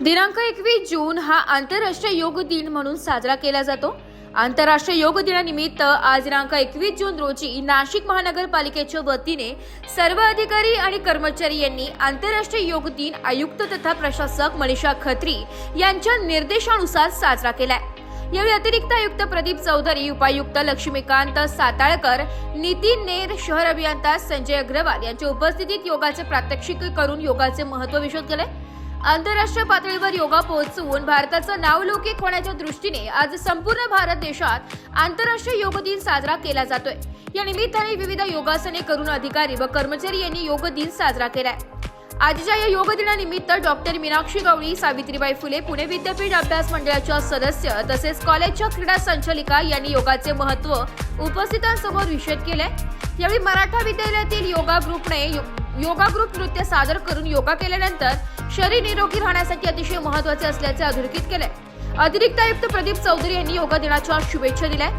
दिनांक एकवीस जून हा आंतरराष्ट्रीय योग दिन म्हणून साजरा केला जातो. आंतरराष्ट्रीय योग दिनानिमित्त आज दिनांक एकवीस जून रोजी नाशिक महानगरपालिकेच्या वतीने सर्व अधिकारी आणि कर्मचारी यांनी आंतरराष्ट्रीय योग दिन आयुक्त तथा प्रशासक मनीषा खत्री यांच्या निर्देशानुसार साजरा केलाय. यावेळी अतिरिक्त आयुक्त प्रदीप चौधरी उपायुक्त लक्ष्मीकांत साताळकर नितीन नेर शहर अभियंता संजय अग्रवाल यांच्या उपस्थितीत योगाचे प्रात्यक्षिक करून योगाचे महत्त्व विशोध केले आंतरराष्ट्रीय पातळीवर योगा पोहोचवून भारताचं नावलौकिक होण्याच्या दृष्टीने आज संपूर्ण भारत देशात आंतरराष्ट्रीय योग दिन साजरा केला जातोय. या निमित्ताने विविध योगासने करून अधिकारी व कर्मचारी यांनी योग दिन साजरा केलाय. आजच्या या योग दिनानिमित्त डॉक्टर मीनाक्षी गवळी सावित्रीबाई फुले पुणे विद्यापीठ अभ्यास मंडळाच्या सदस्य तसेच कॉलेजच्या क्रीडा संचालिका यांनी योगाचे महत्त्व उपस्थितांसमोर विषद केले यावेळी मराठा विद्यालयातील योगा ग्रुपने यो- योगा ग्रुप नृत्य सादर करून योगा केल्यानंतर शरीर निरोगी राहण्यासाठी अतिशय महत्त्वाचे असल्याचे अधोरेखित केले अतिरिक्त आयुक्त प्रदीप चौधरी यांनी योगा दिनाच्या शुभेच्छा दिल्या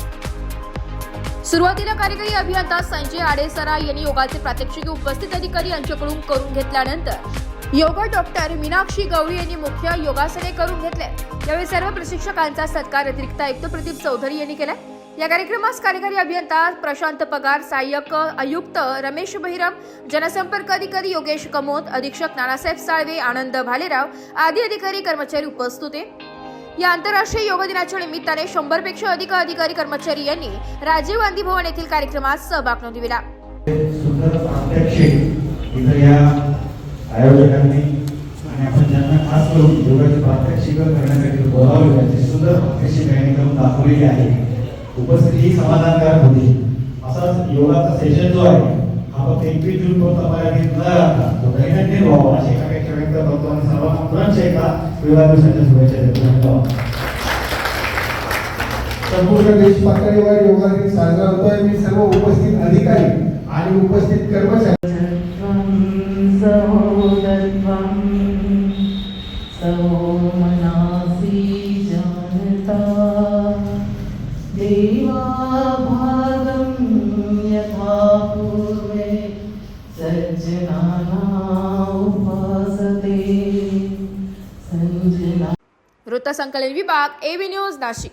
सुरुवातीला कार्यकारी अभियंता संजय आडेसरा यांनी योगाचे प्रात्यक्षिक उपस्थित अधिकारी यांच्याकडून करून घेतल्यानंतर योगा डॉक्टर मीनाक्षी गवळी यांनी मुख्य योगासने करून घेतले यावेळी सर्व प्रशिक्षकांचा सत्कार अतिरिक्त आयुक्त प्रदीप चौधरी यांनी केला या कार्यक्रमास कार्यकारी अभियंता प्रशांत पगार सहाय्यक आयुक्त रमेश बहिरम जनसंपर्क अधिकारी योगेश कमोद अधीक्षक नानासाहेब साळवे आनंद भालेराव आदी अधिकारी कर्मचारी उपस्थित होते. या आंतरराष्ट्रीय योग दिनाच्या निमित्ताने शंभरपेक्षा अधिक अधिकारी कर्मचारी यांनी राजीव गांधी भवन येथील कार्यक्रमात सहभाग नोंदविला. आयोजकांनी आणि आपण ज्यांना खास करून योगाची प्रात्यक्षिक करण्यासाठी बोलावले त्यांची सुंदर प्रात्यक्षिक यांनी दाखवलेली आहे. उपस्थिती ही समाधानकारक होती. असाच योगाचा सेशन जो आहे हा फक्त एकवीस जून पर्यंत मर्यादित न राहता तो दैनंदिन व्हावा अशी एकापेक्षा व्यक्त करतो आणि सर्वांना पुनश्च एकदा दिवसाच्या शुभेच्छा देतो. धन्यवाद. संपूर्ण देश पातळीवर योगा दिन साजरा होतोय. मी सर्व उपस्थित अधिकारी आणि उपस्थित कर्मचारी त्वं सहोदत्वं पूर्वे वृत्तसंकलन विभाग एबी न्यूज नाशिक।